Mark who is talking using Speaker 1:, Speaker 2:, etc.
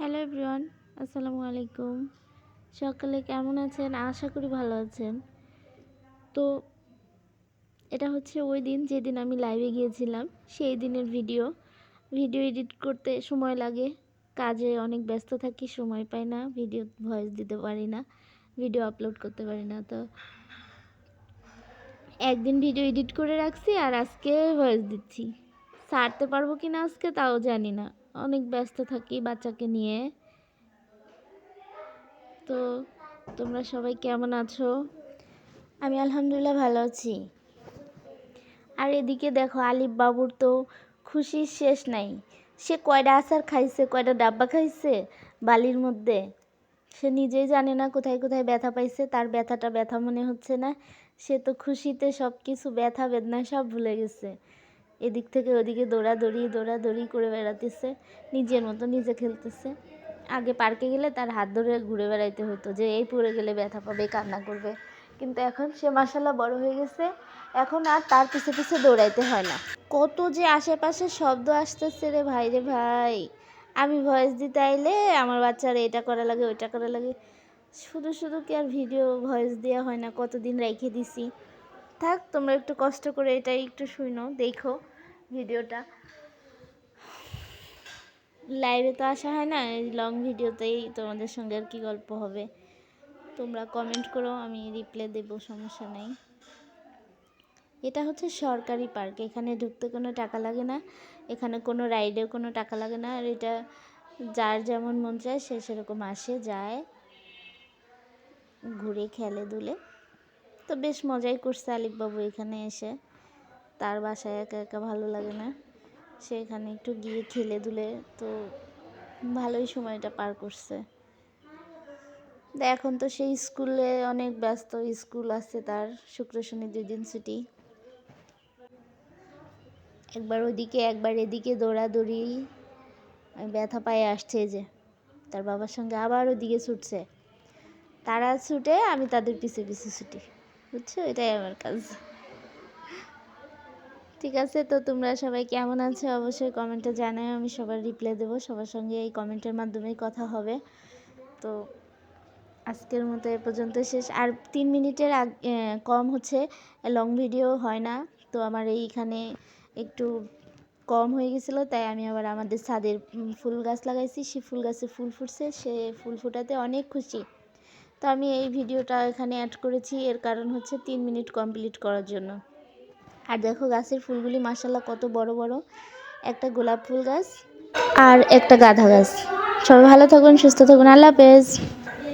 Speaker 1: Hello everyone, আসসালামু আলাইকুম। সকালে কেমন আছেন? আশা করি ভালো আছেন। তো এটা হচ্ছে ওই দিন যেদিন আমি লাইভে গিয়েছিলাম, সেই দিনের ভিডিও ভিডিও এডিট করতে সময় লাগে, কাজে অনেক ব্যস্ত থাকি, সময় পাই না ভিডিও ভয়েস দিতে পারি না ভিডিও আপলোড করতে পারি না। তো একদিন ভিডিও এডিট করে রাখছি আর আজকে ভয়েস দিচ্ছি। ছাড়তে পারব কি না আজকে তাও জানি না। অনেক ব্যস্ত থাকি বাচ্চাকে নিয়ে। তো তোমরা সবাই কেমন আছো? আমি আলহামদুলিল্লাহ ভালো আছি। আর এদিকে দেখো আলিফ বাবুর তো খুশির শেষ নাই। সে কয়টা আচার খাইছে কয়টা ডাব্বা খাইছে বালির মধ্যে? সে নিজেই জানে না কোথায় কোথায় ব্যথা পাইছে তার ব্যথাটা ব্যথা মনে হচ্ছে না। সে তো খুশিতে সব কিছু ব্যথা বেদনা সব ভুলে গেছে। এদিক থেকে ওদিকে দৌড়াদৌড়ি দৌড়াদৌড়ি করে বেড়াতেছে। নিজের মতো নিজে খেলতেছে। আগে পার্কে গেলে তার হাত ধরে ঘুরে বেড়াইতে হতো যে, এই পড়ে গেলে ব্যথা পাবে, কান্না করবে। কিন্তু এখন সে মাসাল্লাহ বড় হয়ে গেছে। এখন আর তার পিছে পিছে দৌড়াইতে হয় না। কত যে আশেপাশে শব্দ আসতেছে রে ভাই রে ভাই। আমি ভয়েস দিতে আইলে আমার বাচ্চারা এটা করা লাগে, ওইটা করা লাগে। শুধু শুধু কি আর ভিডিও ভয়েস দেওয়া হয় না? কতদিন রেখে দিছি। থাক, তোমরা একটু কষ্ট করে এটাই একটু শুনো দেখো ভিডিওটা। লাইভে তো আসা হয় না লং ভিডিওতেই তোমাদের সঙ্গে আর কি গল্প হবে। তোমরা কমেন্ট করো, আমি রিপ্লাই দেবো, সমস্যা নেই। এটা হচ্ছে সরকারি পার্ক এখানে ঢুকতে কোনো টাকা লাগে না, এখানে কোনো রাইডেও কোনো টাকা লাগে না, আর এটা যার যেমন মন চায় সে সেরকম আসে, যায়, ঘুরে, খেলে, দুলে। তো বেশ মজাই করছে আলিকবাবু এখানে এসে। তার বাসায় একা একা ভালো লাগে না। সে এখানে একটু গিয়ে খেলে দুলে তো ভালোই সময়টা পার করছে। এখন তো সেই স্কুলে অনেক ব্যস্ত স্কুল আছে তার, শুক্র শনি দুই দিন ছুটি। একবার ওদিকে, একবার এদিকে দৌড়াদৌড়ি। ব্যথা পায়ে আসছে যে, তার বাবার সঙ্গে আবার ওদিকে ছুটছে। তারা ছুটে আমি তাদের পিছে পিছে ছুটি। বুঝছ? এটাই আমার কাজ। ঠিক আছে, তো তোমরা সবাই কেমন আছো? অবশ্যই কমেন্টে জানাও, আমি সবার রিপ্লাই দেবো। সবার সঙ্গে এই কমেন্টের মাধ্যমেই কথা হবে। তো আজকের মতো এ পর্যন্ত শেষ। আর তিন মিনিটের কম হচ্ছে লং ভিডিও হয় না। তো আমার এইখানে একটু কম হয়ে গেছিল, তাই আমি আবার আমাদের ছাদের ফুল গাছ লাগাইছি। সে ফুল গাছে ফুল ফুটছে, সে ফুল ফুটাতে অনেক খুশি। তো আমি এই ভিডিওটা এখানে অ্যাড করেছি। এর কারণ হচ্ছে তিন মিনিট কমপ্লিট করার জন্য। আর দেখো গাছের ফুলগুলি মাসাল্লাহ কত বড় বড়। একটা গোলাপ ফুল গাছ আর একটা গাধা গাছ। সবাই ভালো থাকুন, সুস্থ থাকুন। আল্লাহ হাফেজ।